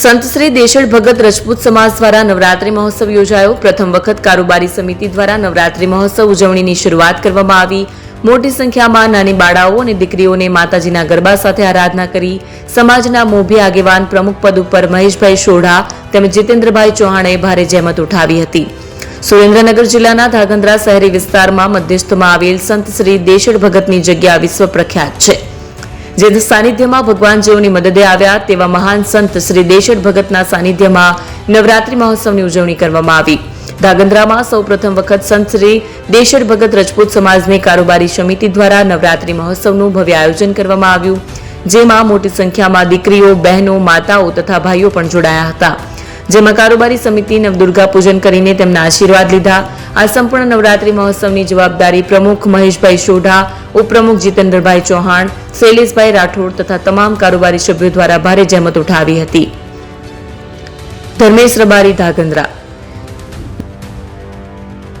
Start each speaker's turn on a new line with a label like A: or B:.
A: સંત શ્રી દેશળ ભગત રજપૂત સમાજ દ્વારા નવરાત્રી મહોત્સવ યોજાયો. પ્રથમ વખત કારોબારી સમિતિ દ્વારા નવરાત્રી મહોત્સવ ઉજવણીની શરૂઆત કરવામાં આવી. મોટી સંખ્યામાં નાની બાળાઓ અને દીકરીઓને માતાજીના ગરબા સાથે આરાધના કરી. સમાજના મોભી આગેવાન પ્રમુખ પદ ઉપર મહેશભાઈ સોઢા તેમજ જીતેન્દ્રભાઈ ચૌહાણે ભારે જહેમત ઉઠાવી હતી. સુરેન્દ્રનગર જિલ્લાના ધાગંદ્રા શહેરી વિસ્તારમાં મધ્યસ્થમાં આવેલ સંત શ્રી દેશળ ભગતની જગ્યા વિશ્વ પ્રખ્યાત છે. જે સાનિધ્યમાં ભગવાન જેઓની મદદે આવ્યા તેવા મહાન સંત શ્રી દેશર ભગતના સાનિધ્યમાં નવરાત્રી મહોત્સવની ઉજવણી કરવામાં આવી. ધાગંદ્રામાં સૌ પ્રથમ વખત સંત શ્રી દેશર ભગત રજપૂત સમાજની કારોબારી સમિતિ દ્વારા નવરાત્રી મહોત્સવનું ભવ્ય આયોજન કરવામાં આવ્યું, જેમાં મોટી સંખ્યામાં દીકરીઓ, બહેનો, માતાઓ તથા ભાઈઓ પણ જોડાયા હતા. જેમાં કારોબારી સમિતિ નવદુર્ગા પૂજન કરીને તેમના આશીર્વાદ લીધા આ સંપૂર્ણ નવરાત્રી મહોત્સવની જવાબદારી પ્રમુખ મહેશભાઈ સોઢા, ઉપપ્રમુખ જીતેન્દ્રભાઈ ચૌહાણ, શૈલેષભાઈ રાઠોડ તથા તમામ કારોબારી સભ્યો દ્વારા ભારે જહેમત ઉઠાવી હતી. ધર્મેશ રબારી, ધાગંદ્રા.